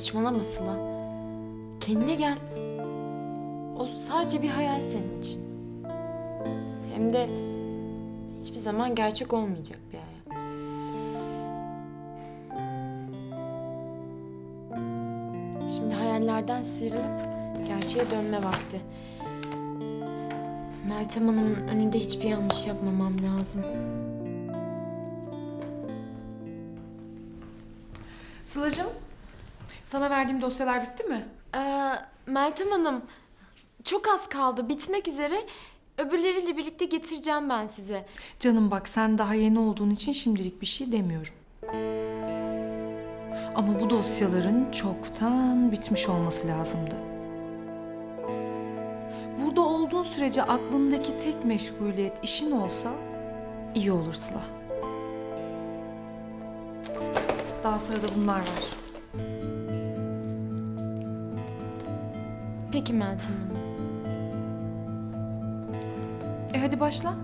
Saçmalama Sıla. Kendine gel. O sadece bir hayal senin için. Hem de hiçbir zaman gerçek olmayacak bir hayal. Şimdi hayallerden sıyrılıp gerçeğe dönme vakti. Meltem Hanım'ın önünde hiçbir yanlış yapmamam lazım. Sıla'cığım, sana verdiğim dosyalar bitti mi? Ee, Meltem Hanım, çok az kaldı. Bitmek üzere. Öbürleriyle birlikte getireceğim ben size. Canım bak sen daha yeni olduğun için şimdilik bir şey demiyorum. Ama bu dosyaların çoktan bitmiş olması lazımdı. Burada olduğun sürece aklındaki tek meşguliyet işin olsa iyi olur Sıla. Daha sırada bunlar var. Peki Meltem Hanım. E hadi başla.